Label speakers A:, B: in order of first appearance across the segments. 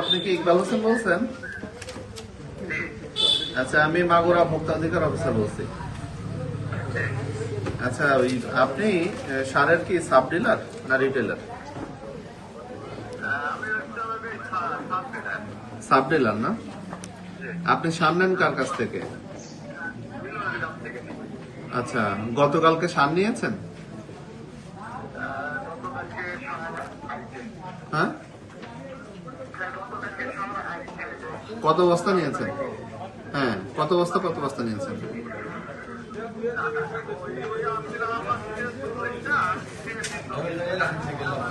A: আপনি কি ইকবাল হোসেন বলছেন? আচ্ছা আমি মাগুরা ভোক্তাধিকার অফিসার বলছি। আচ্ছা ওই আপনি সারের কি সাব ডিলার না রিটেলার? সাব ডিলার না? আপনি সার নেন কার কাছ থেকে? আচ্ছা গতকালকে সার নিয়েছেন? হ্যাঁ? কত বস্তা নিয়েছেন? হ্যাঁ কত বস্তা কত বস্তা নিয়েছেন?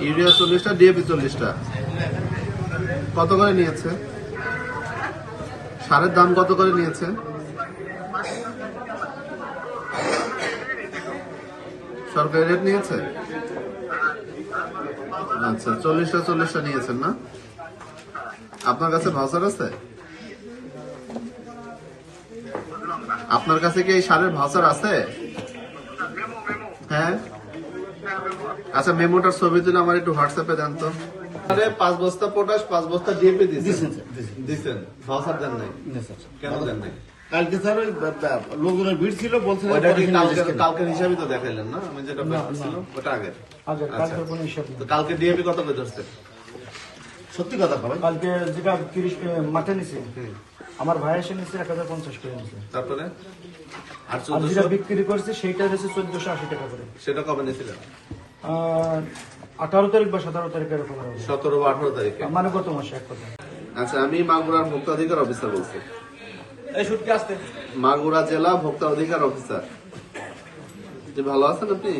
A: ইউরিয়া চল্লিশটা, ডিএপি চল্লিশটা। কত করে নিয়েছে? সারের দাম কত করে নিয়েছে? সরকারি রেট নিয়েছে? আচ্ছা চল্লিশটা চল্লিশটা নিয়েছেন না? আপনার কাছে ভাউচার আছে? আপনার কাছে কি এই সারের ভাউচার আছে? হ্যাঁ? আচ্ছা মেমোটার ছবি তুলে আমার একটু হোয়াটসঅ্যাপে দেন তো। আরে পাঁচ বস্তা পটাশ পাঁচ বস্তা ডিএপি দিচ্ছেন দিচ্ছেন ভাউচার দেন নাই? কেন দেন নাই?
B: কালকে স্যার ওই লোকজনের ভিড় ছিল বলছেন
A: কালকের হিসাবই তো দেখাইলেন না? আমি যেটা ওটা আগের।
C: আগে
A: আচ্ছা।
C: কালকের কোনো হিসাব নেই।
A: তো কালকে ডিএপি কত করে ধরছে?
B: সত্যি কথা
C: কালকে যেটা তিরিশ মাঠে নিছে আমার ভাই এসে নিছে এক হাজার পঞ্চাশ করে নিছে।
A: তারপরে? আর
C: যেটা বিক্রি করছে সেইটা হচ্ছে চোদ্দশো আশি টাকা করে।
A: সেটা কবে নিয়েছিলেন?
C: আঠারো তারিখ বা সতেরো তারিখ এরকম
A: সতেরো বা আঠারো তারিখে?
C: মানে গত মাসে এক কথা।
A: আচ্ছা আমি মাগুরার ভোক্তা অধিকার অফিসার বলছি। মাগুরা জেলা ভোক্তা অধিকার অফিসার। ভালো আছেন আপনি?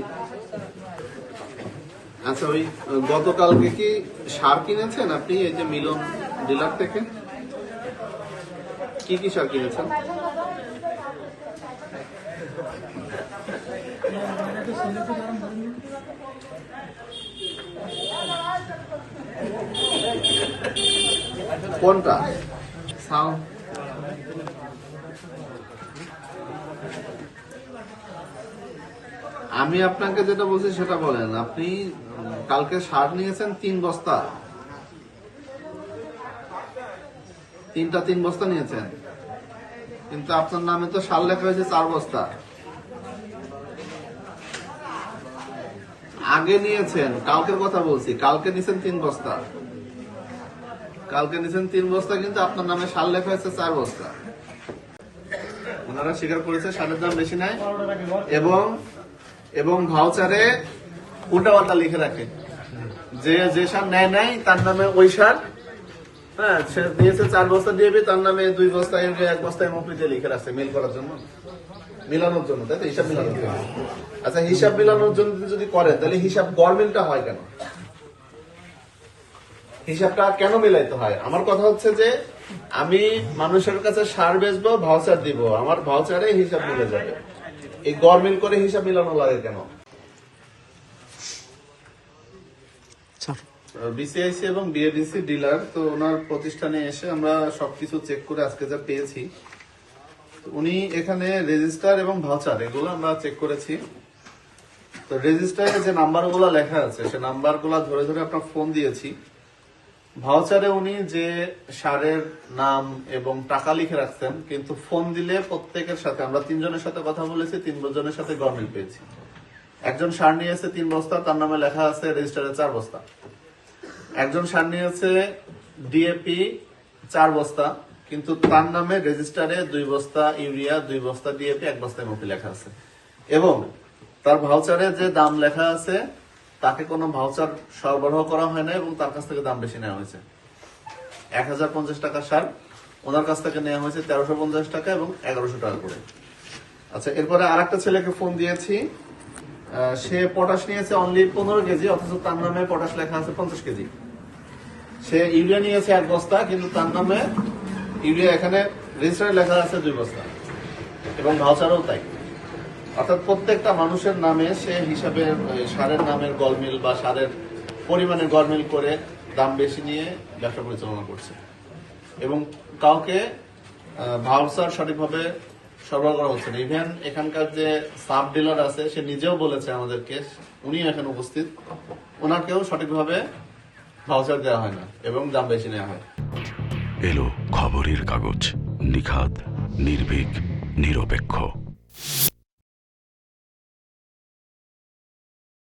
A: আচ্ছা ওই গতকালকে কি সার কিনেছেন আপনি? এই যে মিলন ডিলার থেকে? কি কি সার কিনেছেন? কোনটা? সাউন্ড। আমি আপনাকে যেটা বলছি সেটা বলেন। আপনি কালকে সার নিয়েছেন তিন বস্তা। তিনটা তিন বস্তা নিয়েছেন। কিন্তু আপনার নামে তো সার লেখা হয়েছে চার বস্তা। আগে নিয়েছেন, কালকের কথা বলছি। কালকে নিয়েছেন তিন বস্তা। কালকে নিয়েছেন তিন বস্তা, কিন্তু আপনার নামে সার লেখা হয়েছে চার বস্তা। ওনারা স্বীকার করেছে সারের দাম বেশি নাই। এবং এবং ভাউচারে উল্টাপাল্টা লিখে রাখে। যে যে সার নেয় নাই, তার নামে ওই সার হ্যাঁ দিয়েছে চার বস্তা তার নামে দুই বস্তা, এক বস্তা লিখে রাখছে মিল করার জন্য। মিলানোর জন্য, তাই তো? হিসাব মিলানোর জন্য। আচ্ছা হিসাব মিলানোর জন্য যদি করে, তাহলে হিসাব গরমিলটা হয় কেন? হিসাবটা কেন মিলাইতে হয়? আমার কথা হচ্ছে যে, আমি মানুষের কাছে সার বেচবো, ভাউচার দিব। আমার ভাউচারে হিসাব মিলে যাবে। এই গভর্নমেন্ট করে হিসাব মিলানো লাগে কেন? বিসিআইসি এবং বিএডিসি ডিলার তো ওনার প্রতিষ্ঠানে এসে আমরা সবকিছু চেক করে আজকে যা পেয়েছি। তো উনি এখানে রেজিস্টার এবং ভাউচার এগুলো আমরা চেক করেছি। তো রেজিস্টারে যে নাম্বারগুলো লেখা আছে সে নাম্বারগুলো ধরে ধরে আপনার ফোন দিয়েছি। ভাউচারে উনি যে সারের নাম এবং টাকা লিখে রাখছেন, কিন্তু ফোন দিলে প্রত্যেকের সাথে, আমরা তিনজনের সাথে কথা বলেছি, তিন তিনজনের সাথে গরমিল পেয়েছি। একজন সার নিয়েছে তিন বস্তা, তার নামে লেখা আছে রেজিস্টারে চার বস্তা। একজন সার নিয়েছে ডিএপি চার বস্তা, কিন্তু তার নামে রেজিস্টারে দুই বস্তা, ইউরিয়া, দুই বস্তা ডিএপি এক বস্তা এমওপি লেখা আছে। এবং তার ভাউচারে যে দাম লেখা আছে তাকে কোনো ভাউচার সরবরাহ করা হয় না এবং তার কাছ থেকে দাম বেশি নেওয়া হয়েছে। এক হাজার পঞ্চাশ টাকা সার, ওনার কাছ থেকে নেওয়া হয়েছে তেরোশো পঞ্চাশ টাকা এবং এগারোশো টাকা করে। আচ্ছা এরপরে আর একটা ছেলেকে ফোন দিয়েছি। সে পটাশ নিয়েছে অনলি পনেরো কেজি, অথচ তার নামে পটাশ লেখা আছে পঞ্চাশ কেজি। সে ইউরিয়া নিয়েছে এক বস্তা, কিন্তু তার নামে ইউরিয়া এখানে রেজিস্টারে লেখা আছে দুই বস্তা। এবং ভাউচারও তাই। অর্থাৎ প্রত্যেকটা মানুষের নামে সে হিসাবে সারের নামের গলমিল বা সারের পরিমাণে গলমিল করে দাম বেশি নিয়ে ব্যবসা পরিচালনা করছে। এবং কাউকে ভাউচার সঠিকভাবে সরবরাহ করা হচ্ছে না। ইভেন এখানকার যে সাব ডিলার আছে, সে নিজেও বলেছে আমাদেরকে, উনি এখানে উপস্থিত, ওনাকেও সঠিকভাবে ভাউচার দেওয়া হয় না এবং দাম বেশি নেওয়া হয়।
D: এলো খবরের কাগজ নিখাত নির্ভীক, নিরপেক্ষ।